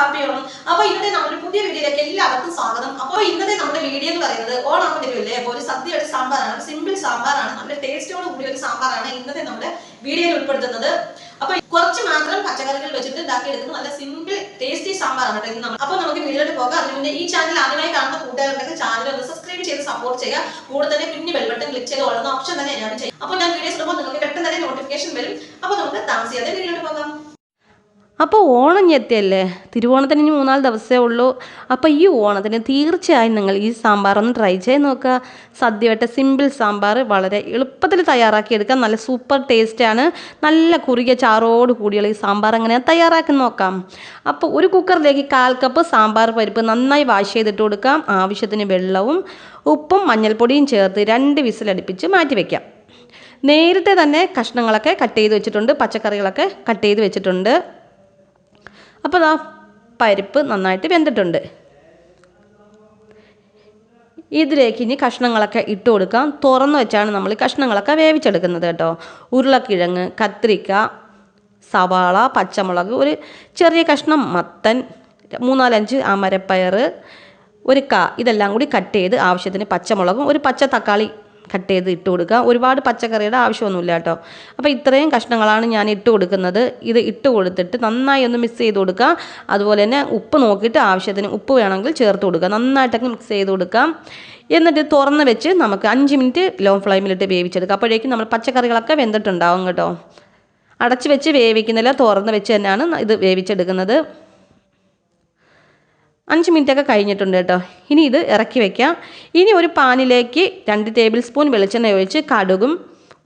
Happy അപ്പൊ ഇന്നത്തെ നമ്മുടെ പുതിയ വീഡിയോയിലേക്ക് എല്ലാവർക്കും സ്വാഗതം. അപ്പൊ ഇന്നത്തെ നമ്മുടെ വീഡിയോ എന്ന് പറയുന്നത് ഓണം വരുമല്ലേ അപ്പൊ ഒരു സദ്യയുടെ സാമ്പാറാണ് സിമ്പിൾ സാമ്പാറാണ് നല്ല ടേസ്റ്റോട് കൂടിയ ഒരു സാമ്പാറാണ് ഇന്നത്തെ നമ്മുടെ വീഡിയോയിൽ ഉൾപ്പെടുത്തുന്നത്. അപ്പൊ കുറച്ച് മാത്രം പച്ചക്കറികൾ വെച്ചിട്ട് ഉണ്ടാക്കിയെടുക്കുന്ന നല്ല സിമ്പിൾ ടേസ്റ്റി സാമ്പാറാണ് കേട്ടോ ഇന്ന് നമ്മൾ. അപ്പൊ നമുക്ക് വീഡിയോയിൽ പോകാം. അതിന് മുന്നേ ഈ ചാനൽ ആദ്യമായി കാണുന്ന കൂട്ടുകാരുണ്ടെങ്കിൽ ചാനൽ ഒന്ന് സബ്സ്ക്രൈബ് ചെയ്ത് സപ്പോർട്ട് ചെയ്യുക. കൂടെ തന്നെ പിന്നെ ബെൽബട്ടൺ ക്ലിക്ക് ചെയ്ത് ഓടുന്ന ഓപ്ഷൻ തന്നെ ഞാൻ ചെയ്യും. അപ്പൊ ഞാൻ വീഡിയോസ് ഇടുമ്പോൾ നിങ്ങൾക്ക് പെട്ടെന്ന് തന്നെ നോട്ടിഫിക്കേഷൻ വരും. അപ്പൊ നമുക്ക് താമസിയാതെ വീഡിയോയിൽ പോകാം. അപ്പോൾ ഓണം ഞെത്തിയല്ലേ? തിരുവോണത്തിന് ഇനി മൂന്നാൽ ദിവസമേ ഉള്ളൂ. അപ്പോൾ ഈ ഓണത്തിന് തീർച്ചയായും നിങ്ങൾ ഈ സാമ്പാർ ഒന്ന് ട്രൈ ചെയ്ത് നോക്കുക. സദ്യവട്ട സിമ്പിൾ സാമ്പാർ വളരെ എളുപ്പത്തിൽ തയ്യാറാക്കിയെടുക്കാം നല്ല സൂപ്പർ ടേസ്റ്റാണ് നല്ല കുറുകിയ ചാറോട് കൂടിയുള്ള ഈ സാമ്പാർ അങ്ങനെ തയ്യാറാക്കി നോക്കാം. അപ്പോൾ ഒരു കുക്കറിലേക്ക് കാൽ കപ്പ് സാമ്പാർ പരിപ്പ് നന്നായി വാഷ് ചെയ്തിട്ട് കൊടുക്കാം. ആവശ്യത്തിന് വെള്ളവും ഉപ്പും മഞ്ഞൾപ്പൊടിയും ചേർത്ത് രണ്ട് വിസിലടുപ്പിച്ച് മാറ്റി വയ്ക്കാം നേരത്തെ തന്നെ കഷ്ണങ്ങളൊക്കെ കട്ട് ചെയ്ത് വെച്ചിട്ടുണ്ട്. പച്ചക്കറികളൊക്കെ കട്ട് ചെയ്ത് വെച്ചിട്ടുണ്ട്. അപ്പോൾ ആ പരിപ്പ് നന്നായിട്ട് വെന്തിട്ടുണ്ട്. ഇതിലേക്ക് ഇനി കഷ്ണങ്ങളൊക്കെ ഇട്ട് കൊടുക്കാം. തുറന്ന് വെച്ചാണ് നമ്മൾ കഷ്ണങ്ങളൊക്കെ വേവിച്ചെടുക്കുന്നത് കേട്ടോ. ഉരുളക്കിഴങ്ങ് കത്രിക്ക സവാള പച്ചമുളക് ഒരു ചെറിയ കഷ്ണം മത്തൻ മൂന്നാലഞ്ച് അമരപ്പയർ ഒരു കാ ഇതെല്ലാം കൂടി കട്ട് ചെയ്ത് ആവശ്യത്തിന് പച്ചമുളകും ഒരു പച്ച തക്കാളി കട്ട് ചെയ്ത് ഇട്ട് കൊടുക്കുക. ഒരുപാട് പച്ചക്കറിയുടെ ആവശ്യമൊന്നുമില്ല കേട്ടോ. അപ്പോൾ ഇത്രയും കഷ്ണങ്ങളാണ് ഞാൻ ഇട്ട് കൊടുക്കുന്നത്. ഇത് ഇട്ട് കൊടുത്തിട്ട് നന്നായി ഒന്ന് മിക്സ് ചെയ്ത് കൊടുക്കുക. അതുപോലെ തന്നെ ഉപ്പ് നോക്കിയിട്ട് ആവശ്യത്തിന് ഉപ്പ് വേണമെങ്കിൽ ചേർത്ത് കൊടുക്കുക. നന്നായിട്ടൊക്കെ മിക്സ് ചെയ്ത് കൊടുക്കാം എന്നിട്ട് തുറന്ന് വെച്ച് നമുക്ക് അഞ്ച് മിനിറ്റ് ലോ ഫ്ലെയിമിലിട്ട് വേവിച്ചെടുക്കുക. അപ്പോഴേക്കും നമ്മൾ പച്ചക്കറികളൊക്കെ വെന്തിട്ടുണ്ടാവും കേട്ടോ. അടച്ച് വെച്ച് വേവിക്കുന്നില്ല തുറന്ന് വെച്ച് തന്നെയാണ് ഇത് വേവിച്ചെടുക്കുന്നത്. അഞ്ച് മിനിറ്റൊക്കെ കഴിഞ്ഞിട്ടുണ്ട് കേട്ടോ. ഇനി ഇത് ഇറക്കി വെക്കാം. ഇനി ഒരു പാനിലേക്ക് രണ്ട് ടേബിൾ സ്പൂൺ വെളിച്ചെണ്ണ ഒഴിച്ച് കടുകും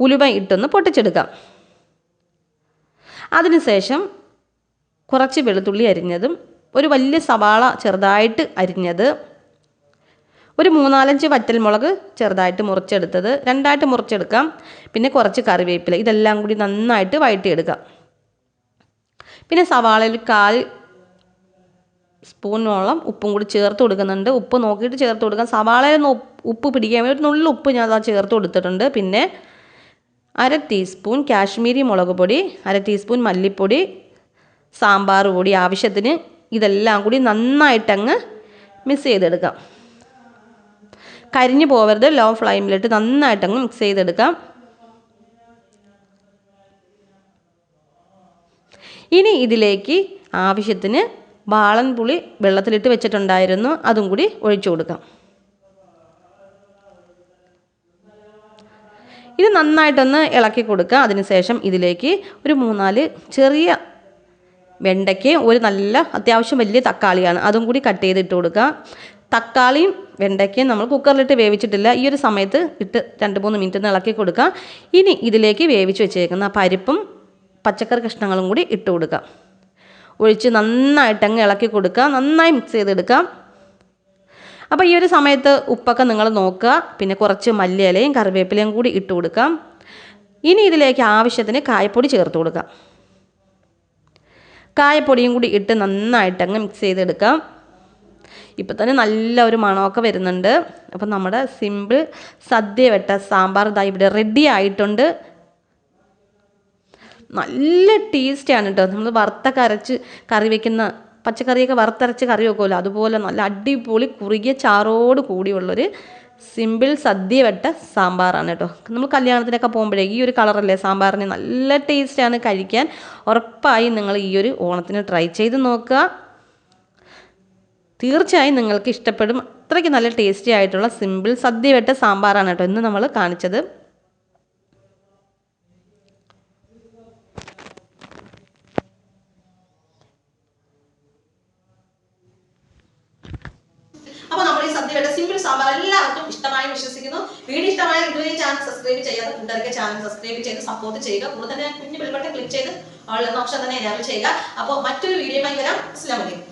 ഉലുവ ഇട്ടൊന്ന് പൊട്ടിച്ചെടുക്കാം. അതിനുശേഷം കുറച്ച് വെളുത്തുള്ളി അരിഞ്ഞതും ഒരു വലിയ സവാള ചെറുതായിട്ട് അരിഞ്ഞത് ഒരു മൂന്നാലഞ്ച് വറ്റൽമുളക് ചെറുതായിട്ട് മുറിച്ചെടുത്തത്. രണ്ടായിട്ട് മുറിച്ചെടുക്കാം. പിന്നെ കുറച്ച് കറിവേപ്പില. ഇതെല്ലാം കൂടി നന്നായിട്ട് വഴറ്റിയെടുക്കാം. പിന്നെ സവാളയിൽ കാൽ സ്പൂണോളം ഉപ്പും കൂടി ചേർത്ത് കൊടുക്കുന്നുണ്ട്. ഉപ്പ് നോക്കിയിട്ട് ചേർത്ത് കൊടുക്കാം. സവാളയിൽ ഉപ്പ് പിടിക്കാൻ വേണ്ടി ഒരു നുള്ളു ഉപ്പ് ഞാൻ അതാ ചേർത്ത് കൊടുത്തിട്ടുണ്ട്. പിന്നെ അര ടീസ്പൂൺ കാശ്മീരി മുളക് പൊടി അര ടീസ്പൂൺ മല്ലിപ്പൊടി സാമ്പാർ പൊടി ആവശ്യത്തിന് ഇതെല്ലാം കൂടി നന്നായിട്ടങ്ങ് മിക്സ് ചെയ്തെടുക്കാം. കരിഞ്ഞു പോവരുത്. ലോ ഫ്ലെയിമിലിട്ട് നന്നായിട്ടങ്ങ് മിക്സ് ചെയ്തെടുക്കാം. ഇനി ഇതിലേക്ക് ആവശ്യത്തിന് വാളൻ പുളി വെള്ളത്തിലിട്ട് വെച്ചിട്ടുണ്ടായിരുന്നു. അതും കൂടി ഒഴിച്ചു കൊടുക്കാം. ഇത് നന്നായിട്ടൊന്ന് ഇളക്കി കൊടുക്കുക അതിനുശേഷം ഇതിലേക്ക് ഒരു മൂന്നാൽ ചെറിയ വെണ്ടയ്ക്ക് ഒരു നല്ല അത്യാവശ്യം വലിയ തക്കാളിയാണ്. അതും കൂടി കട്ട് ചെയ്തിട്ട് കൊടുക്കുക തക്കാളിയും വെണ്ടയ്ക്കയും നമ്മൾ കുക്കറിലിട്ട് വേവിച്ചിട്ടില്ല. ഈ ഒരു സമയത്ത് ഇട്ട് രണ്ട് മൂന്ന് മിനിറ്റ് ഒന്ന് ഇളക്കി കൊടുക്കുക ഇനി ഇതിലേക്ക് വേവിച്ച് വെച്ചേക്കുന്ന പരിപ്പും പച്ചക്കറി കഷ്ണങ്ങളും കൂടി ഇട്ട് കൊടുക്കുക ഒഴിച്ച് നന്നായിട്ട് അങ്ങ് ഇളക്കി കൊടുക്കുക. നന്നായി മിക്സ് ചെയ്തെടുക്കാം അപ്പോൾ ഈ ഒരു സമയത്ത് ഉപ്പൊക്കെ നിങ്ങൾ നോക്കുക. പിന്നെ കുറച്ച് മല്ലിയിലയും കറിവേപ്പിലയും കൂടി ഇട്ട് കൊടുക്കാം ഇനി ഇതിലേക്ക് ആവശ്യത്തിന് കായപ്പൊടി ചേർത്ത് കൊടുക്കാം കായപ്പൊടിയും കൂടി ഇട്ട് നന്നായിട്ട് അങ്ങ് മിക്സ് ചെയ്തെടുക്കാം ഇപ്പം തന്നെ നല്ല ഒരു മണമൊക്കെ വരുന്നുണ്ട്. അപ്പം നമ്മുടെ സിമ്പിൾ സദ്യ വെട്ട സാമ്പാർ ഇതാ ഇവിടെ റെഡി ആയിട്ടുണ്ട്. നല്ല ടേസ്റ്റാണ് കേട്ടോ നമ്മൾ വറുത്തൊക്കെ അരച്ച് കറി വെക്കുന്ന പച്ചക്കറിയൊക്കെ വറുത്തരച്ച് കറി വെക്കുമല്ലോ അതുപോലെ നല്ല അടിപൊളി കുറുകിയ ചാറോട് കൂടിയുള്ളൊരു സിമ്പിൾ സദ്യ വെട്ട സാമ്പാറാണ് കേട്ടോ നമ്മൾ കല്യാണത്തിനൊക്കെ പോകുമ്പോഴേക്കും ഈ ഒരു കളറല്ലേ സാമ്പാറിന് നല്ല ടേസ്റ്റാണ് കഴിക്കാൻ. ഉറപ്പായും നിങ്ങൾ ഈ ഒരു ഓണത്തിന് ട്രൈ ചെയ്ത് നോക്കുക. തീർച്ചയായും നിങ്ങൾക്ക് ഇഷ്ടപ്പെടും. അത്രയ്ക്ക് നല്ല ടേസ്റ്റി ആയിട്ടുള്ള സിമ്പിൾ സദ്യ വെട്ട സാമ്പാറാണ് കേട്ടോ ഇന്ന് നമ്മൾ കാണിച്ചത് അപ്പൊ നമ്മുടെ ഈ സദ്യയുടെ സിമ്പിൾ സാമ്പാർ എല്ലാവർക്കും ഇഷ്ടമായി വിശ്വസിക്കുന്നു. വീഡിയോ ഇഷ്ടമായ ഇതുവരെ ചാനൽ സബ്സ്ക്രൈബ് ചെയ്യാതെ കൂട്ടുകാർക്ക് ചാനൽ സബ്സ്ക്രൈബ് ചെയ്ത് സപ്പോർട്ട് ചെയ്യുക. കൂടെ തന്നെ കുഞ്ഞു ബെൽബട്ടൺ ക്ലിക്ക് ചെയ്ത് ഓൾ ഓപ്ഷൻ തന്നെ എനാബിൾ ചെയ്യുക. അപ്പോൾ മറ്റൊരു വീഡിയോയുമായി വരാം. അസ്ലാമലൈക്കും